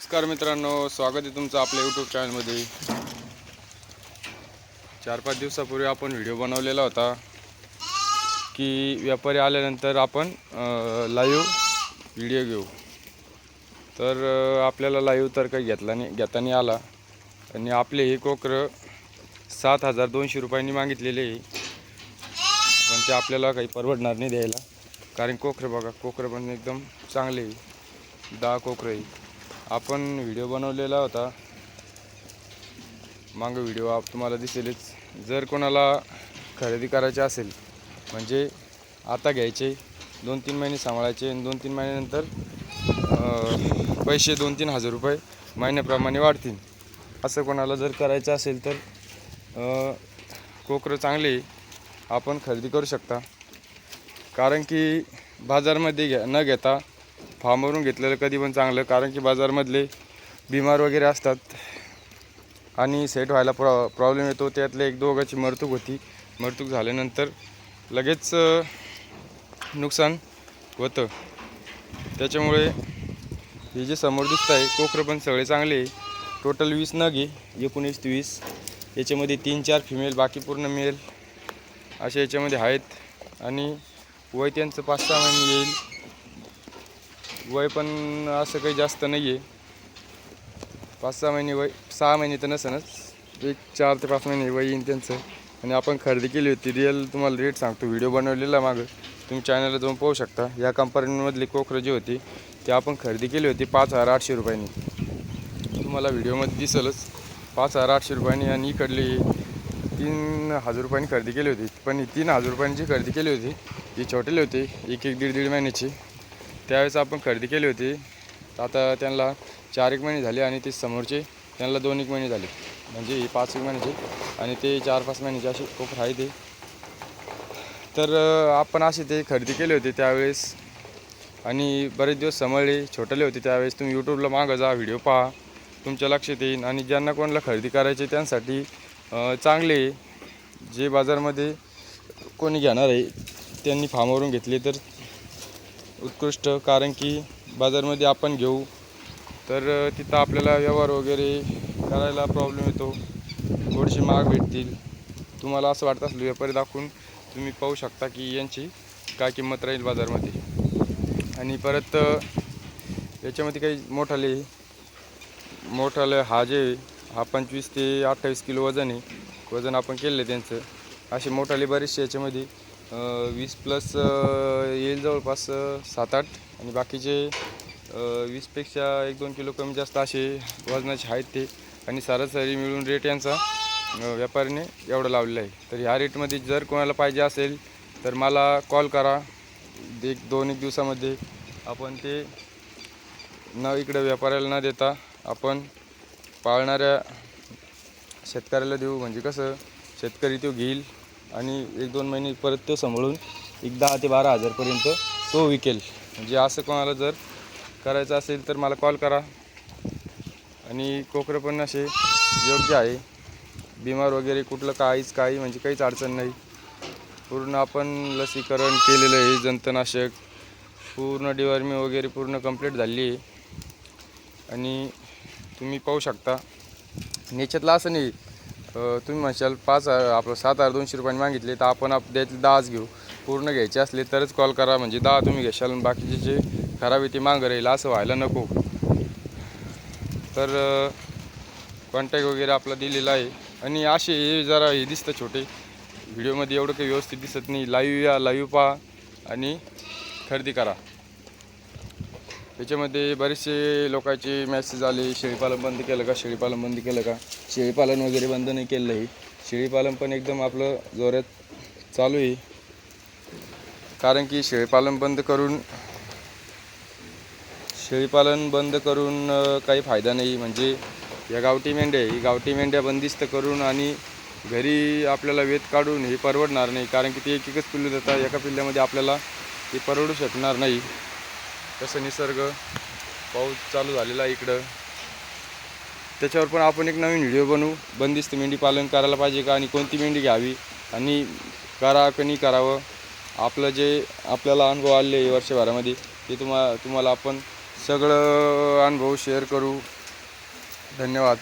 नमस्कार मित्रांनो स्वागत आहे तुमचं आपल्या यूट्यूब चॅनलमध्ये चार पाच दिवसापूर्वी आपण व्हिडिओ बनवलेला होता की व्यापारी आल्यानंतर आपण लाईव्ह व्हिडिओ घेऊ. तर आपल्याला लाईव्ह तर काही घेतला नाही घेता नाही आला. आणि आपले हे कोकरं सात हजार दोनशे रुपयांनी मागितलेले आहे. पण ते आपल्याला काही परवडणार नाही द्यायला. कारण कोकरं बघा कोकरं पण एकदम चांगले आहे. दहा कोकरं आहे. आपण व्हिडिओ बनवलेला होता. मागं व्हिडिओ आप तुम्हाला दिसेलच. जर कोणाला खरेदी करायचे असेल म्हणजे आता घ्यायचे दोन तीन महिने सांभाळायचे आणि दोन तीन महिन्यानंतर पैसे दोन तीन हजार रुपये महिन्याप्रमाणे वाढतील. असं कोणाला जर करायचं असेल तर कोकरं चांगले आपण खरेदी करू शकता. कारण की बाजारमध्ये घ्या न घेता फार्मवरून घेतलेलं कधी पण चांगलं कारण की बाजारमधले बिमार वगैरे असतात आणि सेट व्हायला प्रॉ प्रॉब्लेम येतो. त्यातले एक दोघाची मरतूक होती. मरतूक झाल्यानंतर लगेच नुकसान होतं. त्याच्यामुळे हे जे समोर दिसत आहे कोकरं पण सगळे चांगले आहे. टोटल वीस न घे एकोणीस ते वीस. याच्यामध्ये तीन चार फिमेल बाकी पूर्ण मेल असे याच्यामध्ये आहेत. आणि वय त्यांचं पाच सहा महिने येईल. वय पण असं काही जास्त नाही आहे पाच सहा महिने वय सहा महिने तर नसेनच एक चार ते पाच महिने वय येईन त्यांचं. आणि आपण खरेदी केली होती रिअल तुम्हाला रेट सांगतो. व्हिडिओ बनवलेला मागं. तुम्ही चॅनलला जाऊन पाहू शकता. या कंपनीमधली कोकरं जी होती ती आपण खरेदी केली होती पाच हजार आठशे रुपयांनी. तुम्हाला व्हिडिओमध्ये दिसलच. पाच हजार आठशे रुपयांनी आणि इकडली तीन हजार रुपयांनी खरेदी केली होती. पण ही तीन हजार रुपयांची खरेदी केली होती ही छोटेली होती. एक एक दीड दीड महिन्याची. त्यावेळेस आपण खरेदी केली होती. आता त्यांना चार एक महिने झाले आणि ते समोरचे त्यांना दोन एक महिने झाले. म्हणजे ही पाच एक महिन्याचे आणि ते चार पाच महिन्याचे असे खूप आहे ते तर आपण असे ते खरेदी केले होते त्यावेळेस. आणि बरेच दिवस समळले छोटले होते त्यावेळेस. तुम्ही यूट्यूबला मागं जा व्हिडिओ पहा. तुमच्या लक्षात येईल. आणि ज्यांना कोणाला खरेदी करायची त्यांसाठी चांगले आहे. जे बाजारमध्ये कोणी घेणार आहे त्यांनी फार्मवरून घेतले तर उत्कृष्ट कारण की बाजारमध्ये आपण घेऊ. तर तिथं आपल्याला व्यवहार वगैरे करायला प्रॉब्लेम येतो. थोडीशी महाग भेटतील. तुम्हाला असं वाटत असलं व्यापारी दाखवून तुम्ही पाहू शकता की यांची काय किंमत राहील बाजारमध्ये. आणि परत याच्यामध्ये काही मोठाले मोठाले हा जे हा पंचवीस ते अठ्ठावीस किलो वजन आहे. वजन आपण केलं आहे त्यांचं. असे मोठाले बरेचसे याच्यामध्ये वीस प्लस येईल जवळपास सात आठ आणि बाकीचे वीसपेक्षा एक दोन किलो कमी जास्त असे वजनाचे आहेत ते. आणि सरासरी मिळून रेट यांचा अ, व्यापाऱ्याने एवढा लावलेला आहे. तर ह्या रेटमध्ये जर कोणाला पाहिजे असेल तर मला कॉल करा. एक दोन एक दिवसामध्ये आपण ते न इकडे व्यापाऱ्याला न देता आपण पाळणाऱ्या शेतकऱ्याला देऊ. म्हणजे कसं शेतकरी तो घेईल आणि एक दोन महिने परत तो सांभाळून एक दहा ते बारा हजारपर्यंत तो विकेल. म्हणजे असं कोणाला जर करायचं असेल तर मला कॉल करा. आणि कोकरं पण असे योग्य आहे. बिमार वगैरे कुठलं काहीच काही म्हणजे काहीच अडचण नाही. पूर्ण आपण लसीकरण केलेलं आहे जंतनाशक पूर्ण डिवॉर्मी वगैरे पूर्ण कंप्लीट झाली आहे. आणि तुम्ही पाहू शकता. नेच्यातला असं नाही. तुम्ही म्हणशाल पाच हजार आपलं सात हजार दोनशे रुपयांनी मागितले तर आपण आप त्यातले दहाच घेऊ. पूर्ण घ्यायचे असले तरच कॉल करा म्हणजे दहा तुम्ही घेशाल बाकीचे जे खराब आहे ते मागं राहील असं व्हायला नको. तर कॉन्टॅक्ट वगैरे आपला दिलेला आहे. आणि असे हे जरा हे दिसतं छोटे. व्हिडिओमध्ये एवढं काही व्यवस्थित दिसत नाही. लाईव्ह या लाईव्ह पहा आणि खरेदी करा. त्याच्यामध्ये बरेचसे लोकांचे मेसेज आले शेळीपालन बंद केलं का? शेळीपालन बंद केलं का? शेळीपालन वगैरे बंद नाही केलं आहे शेळीपालन पण एकदम आपलं जोरात चालू आहे. कारण की शेळीपालन बंद करून शेळीपालन बंद करून काही फायदा नाही. म्हणजे या गावठी मेंढ्या ही गावठी मेंढ्या बंदिस्त करून आणि घरी आपल्याला वेत काढून हे परवडणार नाही. कारण की ते एक एकच पिल्लू देतात. एका पिल्ल्यामध्ये आपल्याला ते परवडू शकणार नाही. तसं निसर्ग पाऊस चालू झालेला इकडं. त्याच्यावर पण आपण एक नवीन व्हिडिओ बनवू. बंदिस्त मेंढी पालन करायला पाहिजे का आणि कोणती मेंढी घ्यावी? आणि करा कनी करावं? आपलं जे आपल्याला अनुभव आले वर्षभरामध्ये ते तुम्हा तुम्हाला आपण सगळं अनुभव शेअर करू. धन्यवाद.